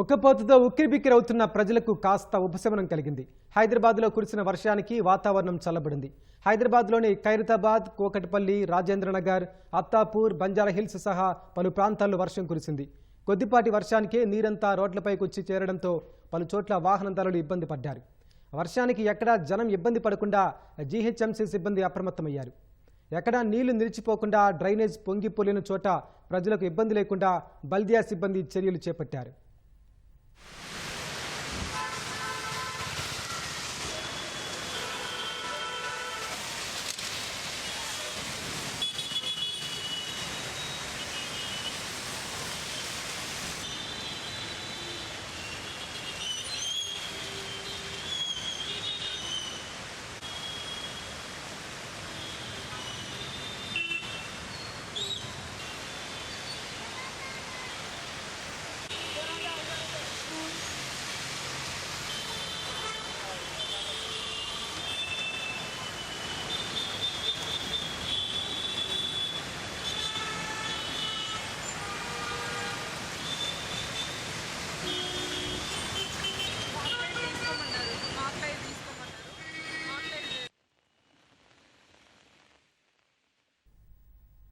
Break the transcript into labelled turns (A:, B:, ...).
A: ఉక్కపోతతో ఉక్కిరిబిక్కిరవుతున్న ప్రజలకు కాస్త ఉపశమనం కలిగింది. హైదరాబాద్లో కురిసిన వర్షానికి వాతావరణం చల్లబడింది. హైదరాబాద్లోని ఖైరతాబాద్ కోకటపల్లి రాజేంద్రనగర్ అత్తాపూర్ బంజారాహిల్స్ సహా పలు ప్రాంతాల్లో వర్షం కురిసింది. కొద్దిపాటి వర్షానికే నీరంతా రోడ్లపైకి వచ్చి చేరడంతో పలు చోట్ల వాహనదారులు ఇబ్బంది పడ్డారు. వర్షానికి ఎక్కడా జనం ఇబ్బంది పడకుండా జీహెచ్ఎంసీ సిబ్బంది అప్రమత్తమయ్యారు. ఎక్కడా నీళ్ళు నిలిచిపోకుండా డ్రైనేజ్ పొంగిపోలేని చోట ప్రజలకు ఇబ్బంది లేకుండా బల్దియా సిబ్బంది చర్యలు చేపట్టారు.